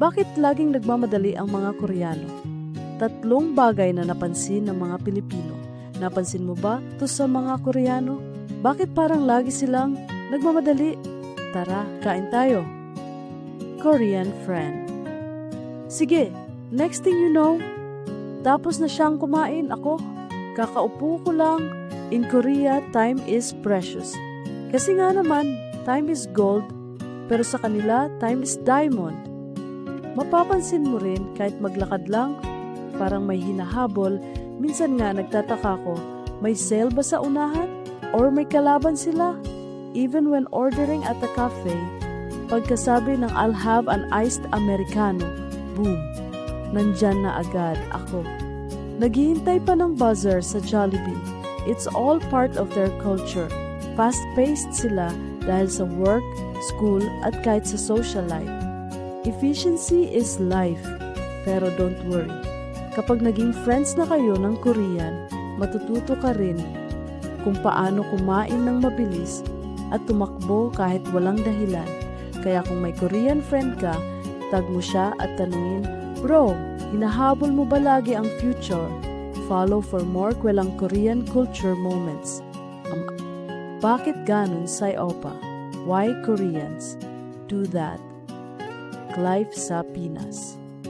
Bakit laging nagmamadali ang mga Koreano? Tatlong bagay na napansin ng mga Pilipino. Napansin mo ba to sa mga Koreano? Bakit parang lagi silang nagmamadali? Tara, kain tayo. Korean friend. Sige, next thing you know, tapos na siyang kumain ako. Kakaupo ko lang. In Korea, time is precious. Kasi nga naman, time is gold, pero sa kanila, time is diamond. Mapapansin mo rin kahit maglakad lang, parang may hinahabol, minsan nga nagtataka ko, may sale ba sa unahan? Or may kalaban sila? Even when ordering at a cafe, pagkasabi ng I'll have an iced Americano, boom, nandyan na agad ako. Naghihintay pa ng buzzer sa Jollibee. It's all part of their culture. Fast-paced sila dahil sa work, school, at kahit sa social life. Efficiency is life. Pero don't worry. Kapag naging friends na kayo ng Korean, matututo ka rin kung paano kumain ng mabilis at tumakbo kahit walang dahilan. Kaya kung may Korean friend ka, tag mo siya at tanungin, Bro, hinahabol mo ba lagi ang future? Follow for more kwelang Korean culture moments. Um, bakit ganun, Sai Opa? Why Koreans do that? Clive sa Pinas.